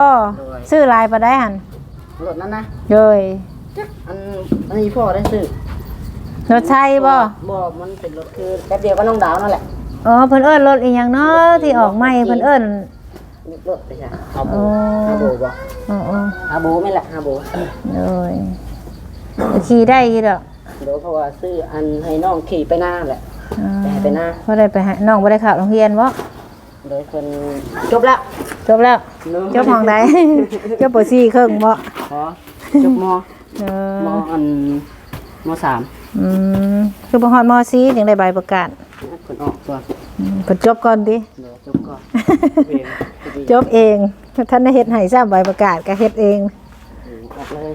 ก็ซื้อลายไปได้หันรถนั้นนะเลยอันอันนี้พ่อได้ซื้อรถไชัยบ่บ่มันเป็นรถคือแป๊บเดียวก็น้องดาวนั่นแหละอ๋อเพิ่นเอิ้นรถอีหยังเนาะที่ออกใหม่เพิ่นเอิ้นรถไปใช่อาโบอ๋ออาโบบ่อ๋ออาโบไม่นแหละอาโบๆเลยขี่ได้อีดอกเดี๋ยวเพราะว่าซื้ออันให้น้องขี่ไปหน้าแหละอ๋อไปให้ไปหน้าบ่ได้ไปหาน้องบ่ได้เข้าโรงเรียนบ่ โดยคนจบแล้ว จบแล้วจบห้องใด จบป .4 ครึ่งบ่ขอจบมเออมอันมสามอืมคือบ่ฮอดม .4 จังได้ใบประกาศคนออกตัวอืมเพิ่นจบก่อนติ เดี๋ยวจบก่อนเองพอดีจบเองท่านได้เฮ็ดให้ซ้ำใบประกาศก็เฮ็ดเองออกเลย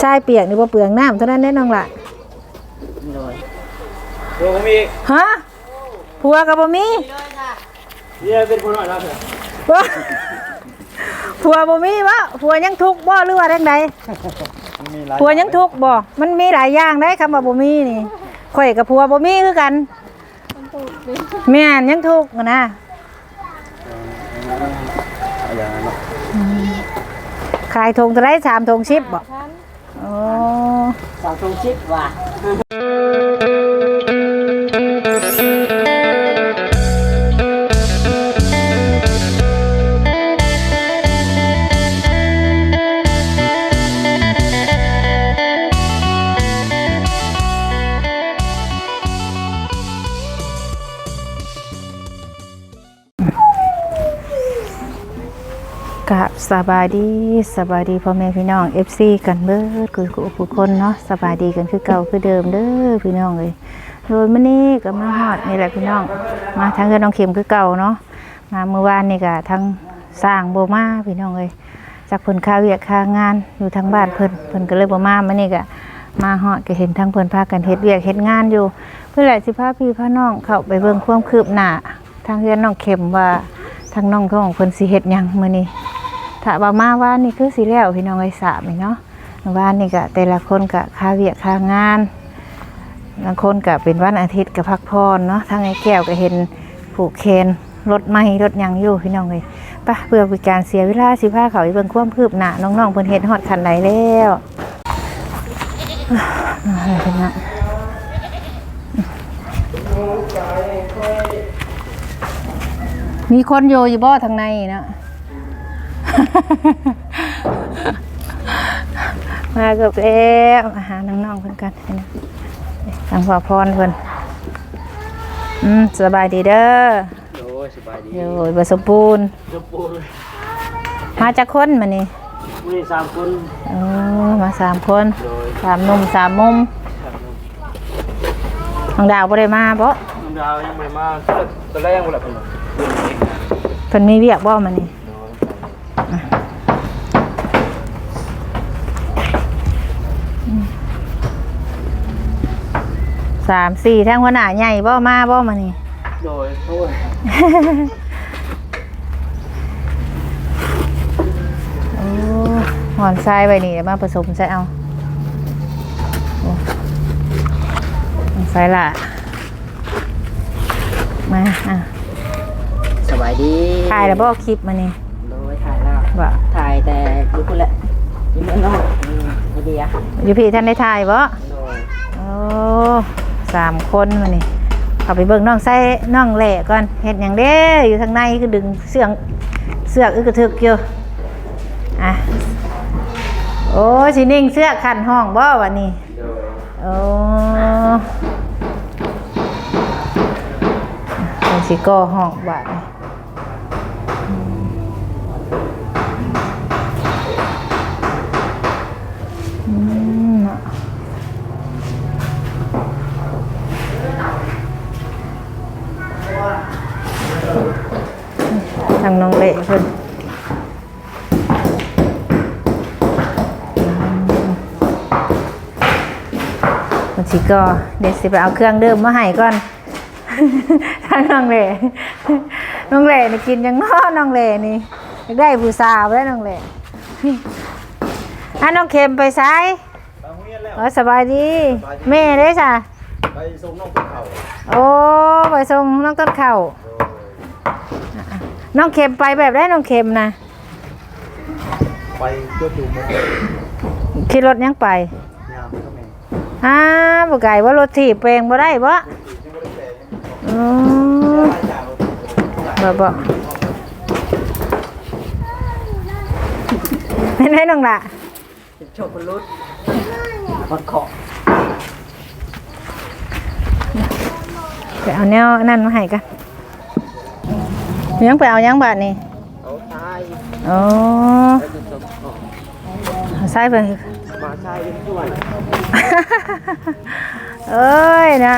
ทรายเปียกนี่บ่เปลืองน้ำเท่านั้นแน่น้องล่ะโดยโอ้ผมมีฮะ ผัวก็บ่มีเนี่ยเป็นคนหน่อยนะเถอะผัวผัวบ่มีวะผัวยังทุกข์บ่หรือว่าจังไดมีหลายผัวยังทุกข์บ่มันมีหลายอย่างได้คำว่าบ่มีนี่ข่อยกับผัวบ่มีคือกันแม่นยังทุกข์นะอย่างนั้นเนาะขายธงเท่าไรสามธงชิปบ่อ๋อสาวตรงชิปว่ะ สบายดีสบายดีพ่อแม่พี่น้อง FC กันเบิดคือผู้คนเนาะสบายดีกันคือเก่าคือเดิมเด้อพี่น้องเลยโดยมื้อนี้ก็มาฮอดนี่แหละพี่น้อง มาทางเรือนน้องเข็มคือเก่าเนาะมาเมื่อวานนี่ก็ทางสร้างโบ่มาพี่น้องเลยจากเพิ่นค่าเวียกค่างานอยู่ทางบ้านเพิ่นเพิ่นก็เลยโบ่มามื้อนี้ก็มาฮอดก็เห็นทั้งเพิ่นพากันเฮ็ดเวียกเฮ็ดงานอยู่ เพื่อแหละสิพาพี่พาน้องเข้าไปเบิ่งความคืบหน้าทางเรือนน้องเข็มว่าทางน้องของเพิ่นสิเฮ็ดหยังมื้อนี้ ถ้าว่ามาว่านนี่คือสิแล้วพี่น้องไอ้สามเนาะว่านนี่ก็แต่ละคนก็ค่าเวียกค่างานบางคนก็เป็นวันอาทิตย์ก็พักผ่อนเนาะทางไอ้แก้วก็เห็นผูกแขนรถไม้รถยังอยู่พี่น้องเลยปะเพื่อเป็นการเสียเวลาสิพาเขาไปเบิ่งความคืบหน้าน้องๆเพิ่นเฮ็ดฮอดคันไหนแล้วเอาล่ะพี่น้องมีคนอยู่อยู่บ่ทางในนะ มาเกือบแล้วอาหารน้องๆเพิ่นกันเห็นไหมทางพ่อพรเพิ่นอืมสบายดีเด้อโอ้ยสบายดีโอ้ยบ่สมบูรณ์จบปูเลยมาจากคนมานี่มีสามคนเออมาสามคนโดยสามหนุ่มสามมุมครับน้องดาวบ่ได้มาบ่น้องดาวยังไม่มาตอนแรกยังบ่หลับเลยเพิ่นมีเวียกบ่มานี่ สามสี่ทั้งหัวหน้าใหญ่บ่มาบ่มานี่ โดยโอ้ยโอ้หอนทรายไว้นี่เดี๋ยวมาผสมใส่เอาโอ้หอนทรายละมาอะสบายดีถ่ายแล้วบอกคลิปมานี่โดยถ่ายแล้วว่าถ่ายแต่ดูคุณแหละยิ้มน้องอืมไอเดียอยู่พี่ท่านได้ถ่ายบ่โดยโอ้ สามคนมานี่เอาไปเบิ่งน้องใส่น้องแหล่ก่อนเห็ดอย่างเด้อยู่ทางในคือดึงเสื้อเสื้ออึกกระทึกอยู่อะโอ้ชินิ่งเสื้อขันห้องบ่วันนี้โอ้เป็นสิก็ห้องบา ทางน้องเละเพิ่นมันสิก็เดี๋ยวสิไปเอาเครื่องเดิมมาให้ก่อนถ้าน้องเล่น้องเล่นี่กินยังน้อน้องเล่นี่อยากได้ผู้สาวแล้วน้องเล่นี่อะน้องเข็มไปซ้ายบางเวียนแล้วอ๋อสบายดีแม่ได้จ้ะไปส่งน้องภูเขาโอ้ไปส่งน้องต้นเข่าว น้องเข็มไปแบบได้น้องเข็มนะไปเพื่อดูมันขี่รถยังไปยามก็แม่อ้าบ่ไก่ว่ารถถีบเปลงบ่ได้บ่อืมบ่บ่ไม่ได้น้องล่ะโชคบรรลุมันขอไปเอาแนวนั่นมาให้กัน ยังไปเอายังบาดนี่เอาตายอ๋อแล้วจะสมออกเอาใส่ไปมาใช้เป็นส่วนเอ้ยนะ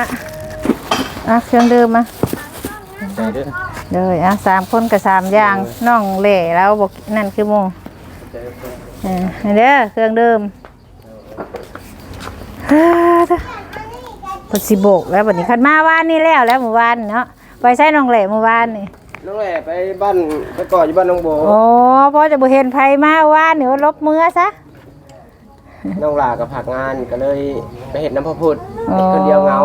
อะเครื่องดื่มมาใจเด้อเลยอะสามคนกับสามอย่างน้องเหล่แล้วบอกนั่นคือโมใจเด้อเออนี่เด้อเครื่องดื่มเฮ้อเด้อปดสิโบกแล้วบัดนี้คันมาว่านนี่แล้วแล้วเมื่อวานเนาะไปใช้น้องเหล่เมื่อวานนี่ น้องแหล่ไปบ้านไปก่ออยู่บ้านน้องโบโอ้พอจะบ่เห็นไผมาว่านนี่ว่าลบมือซะน้องหลากับผักงานก็เลยไปเห็นน้ำพระพุทธเห็นคนเดียวเหงา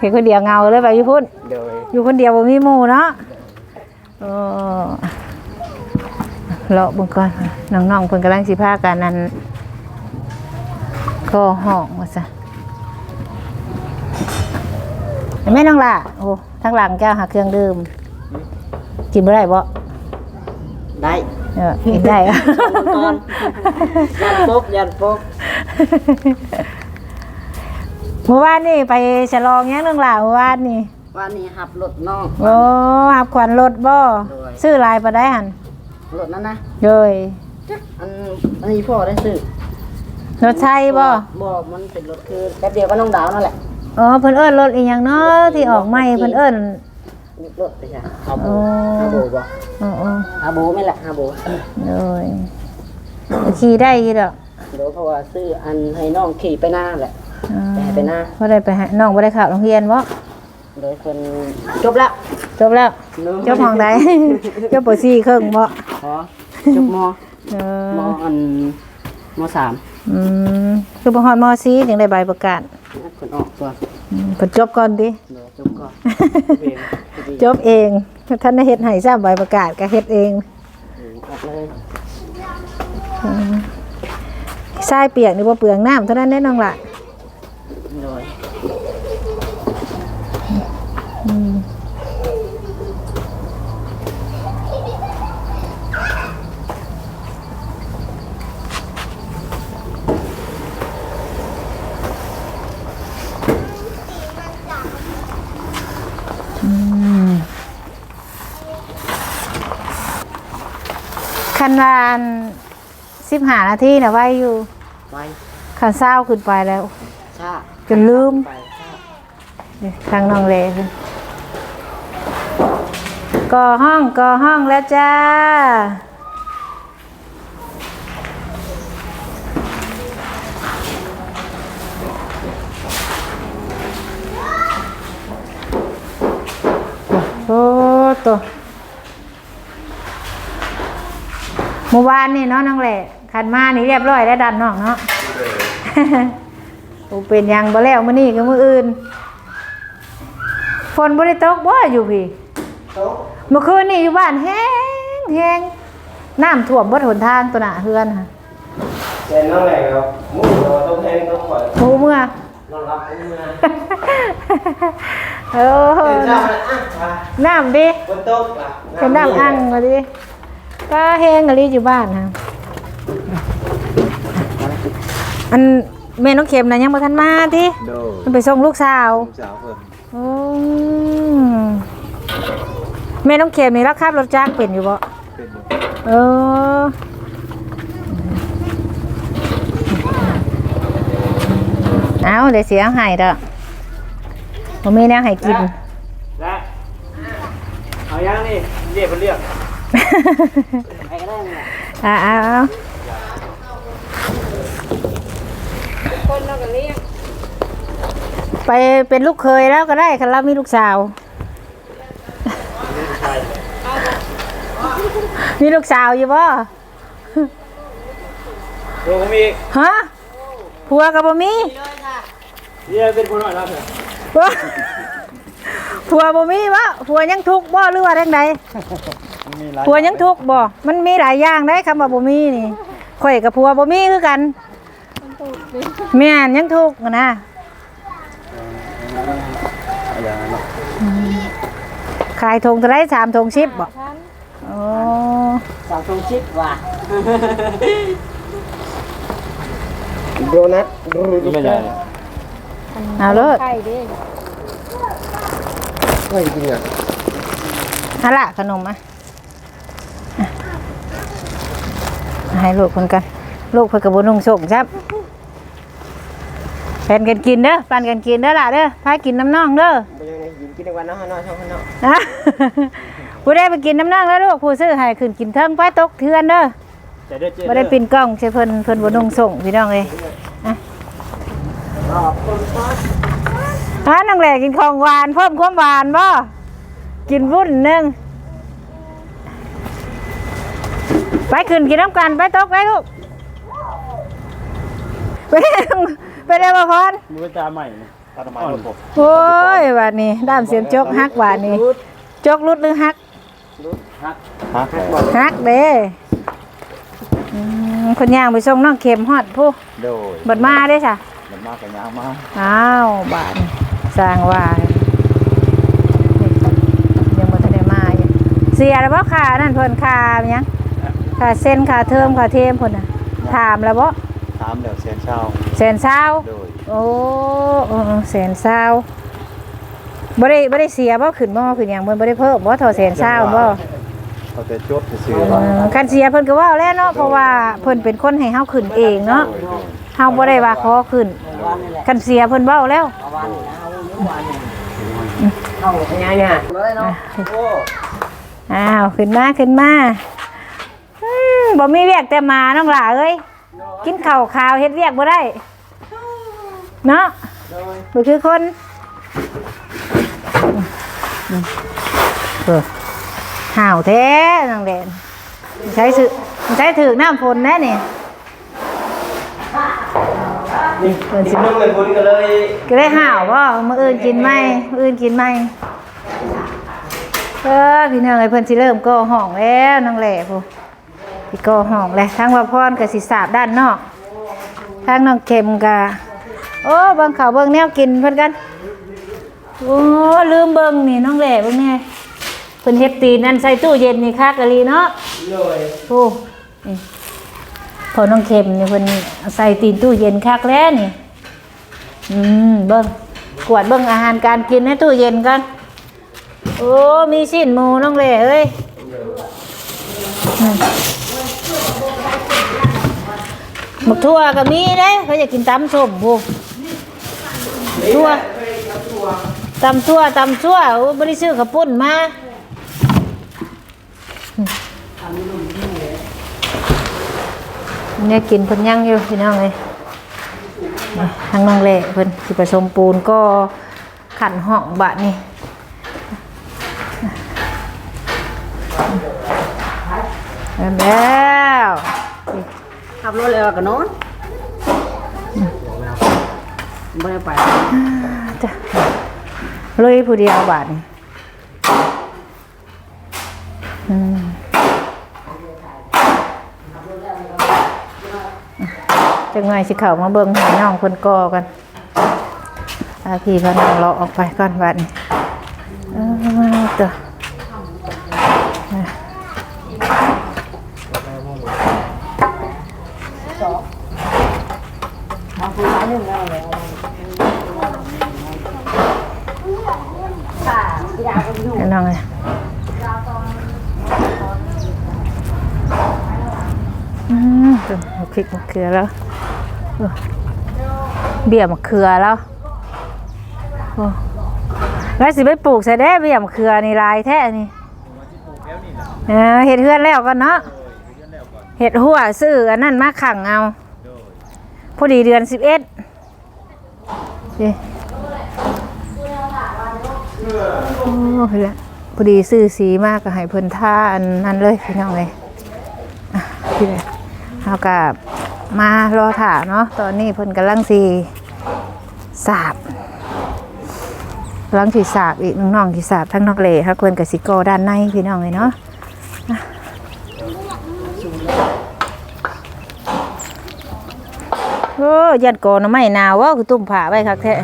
เห็นคนเดียวเหงาเลยไปอยู่พุ่นโดยอยู่คนเดียวบ่มีหมู่เนาะเออเลาะเบิ่งก่อนน้องๆเพิ่นกำลังสิพากันนั่นคอห้องว่าซะเห็นไหม่น้องล่ะโอ้ทางหลังเจ้าหาเครื่องดื่ม กินบ่ได้บ่ได้เออกินได้อะก่อนยันปุ๊บยันปุ๊บเมื่อวานนี่ไปฉลองยังน้องล่ะเมื่อวานนี่วันนี้หับรถน้องโอ้หับขวัญรถบ่ด้วยซื้อลายปานใดหั่นรถนั้นนะเลยอันอันนี้พ่อได้ซื้อรถไทยบ่บ่มันเป็นรถคือแป๊บเดียวก็น้องดาวนั่นแหละ อ๋อเพิ่นเอิ้นรถอีหยังเนาะที่ออกใหม่เพิ่นเอิ้น รถไปใช่ฮาโบอ๋อฮาโบบ่อ๋ออ๋อฮาโบไม่แหละฮาโบเลยขี่ได้อยู่ดอกเดี๋ยวเพราะว่าซื้ออันให้น้องขี่ไปหน้าแหละอ๋อไปหน้าบ่ได้ไปหาน้องบ่ได้เข้าโรงเรียนบ่โดยคนจบแล้วจบแล้วจบห้องใดจบป .4 ครึ่งบ่ขอจบมเออมอันมสามอืมคือบ่ฮอดม .4 จังได้ใบประกาศคนออกตัวอืมเพิ่นจบก่อนติเดี๋ยวจบก่อนเพลงดี จบเองท่านได้เฮ็ดให้ซ้ำใบประกาศก็เฮ็ดเองออกเลยทรายเปียกนี่บ่เปลืองน้ำเท่านั้นแน่น้องล่ะ โดย คันวาน สิบหานาทีนะไว้อยู่ไปคันเศร้าขึ้นไปแล้ว ชาจนลืม ไปชานี่ทางน้องเลขึ้นก่อห้องก่อห้องแล้วจ้า โอ้ตัวเมื่อวานนี่เนาะน้องแหละ ขันมานี่เรียบร้อยแล้วดันน้องเนาะโอ้เป็นหยังบ่แล้วมื้อนี้ก็มื้ออื่นฝนบ่ได้ตกบ่อยู่พี่โต๊ะเมื่อคืนนี่อยู่บ้านแห้งแห้งน้ำท่วมเบิดหนทางตัวหน้าเฮือนค่ะเจนน้องแหล่ครับมุ่งตัวต้องแทงต้องข่อยหมูเมื่อนอนรับมุ่งมาเออเจนน้ำอะอะน้ำดิบนโต๊ะอะเป็นน้ำอังก็ดิก็แห้งก็ดิอยู่บ้านค่ะ อันแม่น้องเข็มน่ะยังบ่ทันมาติโดมันไปส่งลูกสาวลูกสาวเพิ่นอืมแม่น้องเข็มนี่รักขับรถจ้างเป็นอยู่บ่เป็นบ่เออเอาเดี๋ยวเสียหายดอกผมมีแนวให้กิน และเอายังนี่เรียกเพิ่นเรียก ไปก็ได้เนี่ยอ่าเอา เอาไปเป็นลูกเคยแล้วก็ได้คันเรามีลูกสาว มีลูกสาวอยู่บ่โดก็มีฮะผัวกับบ่มีเรียกเป็นคนน้อยแล้วเถอะผัวผัวบ่มีบ่ผัวยังทุกข์บ่หรือว่าจังไดมีหลายผัวยังทุกข์บ่มันมีหลายอย่างได้คำว่าบ่มีนี่ข่อยกับผัวบ่มีคือกัน แม่นยังทุกข์นะอย่างนั้นเนาะขายธงเท่าไรสามธงชิปบ่โอ้สองตรงชิดว่ะโดนัทดูดูไม่ใหญ่เอาเลยไข่ดิเฮ้ยจริงอะเอาล่ะขนมมาอะให้ลูกคนกัน ลูกเพิ่นก็บ่นุ่งส่งครับ แฟนกันกินเด้อปันกันกินเด้อล่ะเด้อพากินน้ำน้องเด้อไปยังไงยินกินในวันเนาะเนาะช่องเนาะนะผู้ได้ไปกินน้ำน้องแล้วลูกผู้ซื้อให้ขึ้นกินเทิงไปตกเทือนเด้อแต่เด้อเจ๊บ่ได้ปินกล้องใช่เพิ่นเพิ่นบ่นุ่งส่งพี่น้องเอ้ยอะฮะน้องแหล่กินของหวานเพิ่มความหวานบ่กินวุ่นหนึงไปขึ้นกินน้ำกันไปตกไปลูกไป ได้ไปได้บ่พรมือตาใหม่นี่ตาทำไมระบบโอ้ยบาดนี้ด้ามเสียมจกฮักบาดนี้จกรุดหรือฮักฮะฮักเด้อืมคนย่างไปส่งน้องเข็มฮอดผู้โดยบัดมาได้จ้ะมันมากกับยางมากอ้าวบาดนี้สร้างว่านี่ยังบ่ทันได้มาอยู่เสียแล้วบ่ค่านั่นเพิ่นค่าหยังค่าเส้นค่าเทอมค่าเทมเพิ่นน่ะถามแล้วบ่ถามเดี๋ยวเซียนเช่าแสนเช้าโดยโอ้เออแสนเช้าบ่ได้บ่ได้เสียบ่ขึ้นบ่ขึ้นหยังเพิ่นบ่ได้เพิ่มบ่เท่าแสนเช้าบ่เขาจะจดจะซื้อเออคันเสียเพิ่นก็เว่าแล้วเนาะเพราะว่าเพิ่นเป็นคนให้เฮาขึ้นเองเนาะเฮาบ่ได้ว่าขอขึ้นวันนี่แหละคันเสียเพิ่นเว้าแล้วเอาวันนี่นะเอาอยู่วันนี่เข้ายังไงเนี่ยเลยเนาะโอ้อ้าวขึ้นมาขึ้นมาอืมบ่มีเวียกแต่มาน้องหล่าเอ้ย กินข้าวขาวเฮ็ดเวียกบ่ได้ เนาะบ่คือคนเออห่าวแท้น้องแดนใช้สึใช้ถือน้ำฝนแน่นี่นี่กินนมเงินบุญก็เลยก็ได้ห่าวว่ามื่ออื่นกินไหมมื่ออื่นกินไหมเออพี่น้องไอ้เพิ่นสิเริ่มก่อห้องแล้วน้องแหล่พู พี่ก่อห้องแล้วทั้งว่าพรกับสิสาบด้านนอกทั้งน้องเข็มกะโอ้เบิ่งเขาวเบิ่งแนวกินเพิ่นกันโอ้ลืมเบิ่งนี่น้องแหล่เบิ่งแน่เพิ่นเฮ็ดตีนนั่นใส่ตู้เย็นนี่คักกะลีเนาะเลยโอ้นี่พอน้องเข็มนี่เพิ่นใส่ตีนตู้เย็นคักแล้วนี่อืมเบิ้งกวดเบิ้งอาหารการกินในตู้เย็นกันโอ้มีชิ้นหมูน้องเล่เอ้ยอืม หมกทั่วก็มีเด้เขาอยากกินตำส้มพวกทั่วตำทั่วตำชั่วโอ้บริซื้อข้าวปุ้นมาเนี่ยกินเพิ่นยังอยู่พี่น้องเลยทางน้องเล่เพิ่นสิผสมปูนก็ขันห้องบะนี่แล้ว ขับรถเลยก็นอนไม่ได้ไปจ้ะลุยผู้เดียวบาทนี่อืมจังไงสิเข้ามาเบิ่งหาน้องคนกอกันอาพี่พาน้องเราออกไปก่อนบาทนี่เออตัวให้น้องเลยอืมตัวเอา พริกมะเขือแล้วเบี้ยมะเขือแล้วโอ้แล้วสิไปปลูกใส่ได้เบี้ยมะเขือนี่ลายแท้นี่เห็ดเฮือนแล้วกันเนาะเห็ดหัวซื้ออันนั้นมาขังเอาพอดีเดือนสิบเอ็ดโอ้เห็นแล้วพอดีซื้อสีมากก็ให้เพิ่นท่าอันนั้นเลยพี่น้องเลยอะพี่เลย เอาก็มารอถ่าเนาะตอนนี้พ่นกำลังสีสาบลังสีสาบอีกน้องสีสาบทั้งนอกเลยฮะเพิ่นกับสิโกด้านในพี่น้องเลยเนาะโอ้ยัดโกนไม่นาวว่าคือตุ้มผ่าไว้คักแท้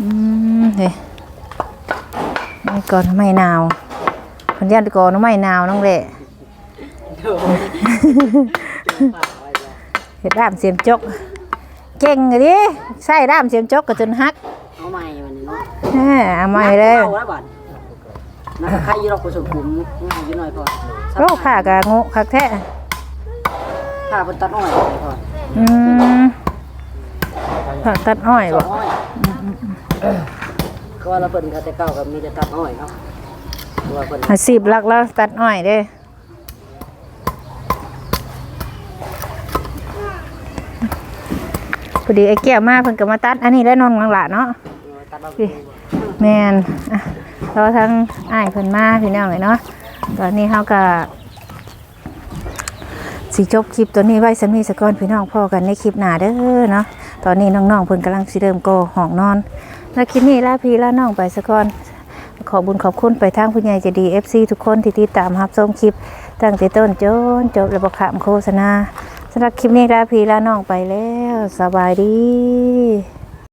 อืมเฮ้ยก่อนไม่นาวพันยัดก่อนไม่นาวน้องเละ เฮ็ดด้ามเสียมจก เก่งอะดิใส่ด้ามเสียมจกก็จนฮักเอาใหม่วันนี้เนาะแหม่เอาใหม่เลยเอาแล้วบัดนักใครอยี่เราผสมกลุ่มง่ายอยู่หน่อยพอโรคผ้ากะงูคักแท้ผ้าเป็นตัดอ้อยพออืมผ้าตัดอ้อยสอบ่งอ้อยก็ว่าเราเปิดคาแต่เก่ากับมีแต่ตัดอ้อยเนาะตัวเปิดอาชีพหลักแล้วตัดอ้อยเด้ พอดีไอ้แก้วมาเพิ่นก็มาตัด อันนี้ได้นอนหลังหละเนาะแมนอะรอทั้งอ้ายเพิ่นมาพี่น้องเลยเนาะตอนนี้เฮาก็สิจบคลิปตัวนี้ไว้สำนีสะก่อนพี่น้องพ่อกันในคลิปหน้าเด้อเนาะตอนนี้น้องๆเพิ่นกำลังสิเริ่มก่อห้องนอนแล้วคลิปนี้ลาพี่ลาน้องไปสะก่อนขอบุญขอบคุณไปทางผู้ใหญ่ใจดี FC ทุกคนที่ติดตามรับชมคลิปตั้งแต่ต้นจนจบและบอกขามโฆษณา สำหรับคลิปนี้ลาพี่ลาน้องไปแล้ว สบายดี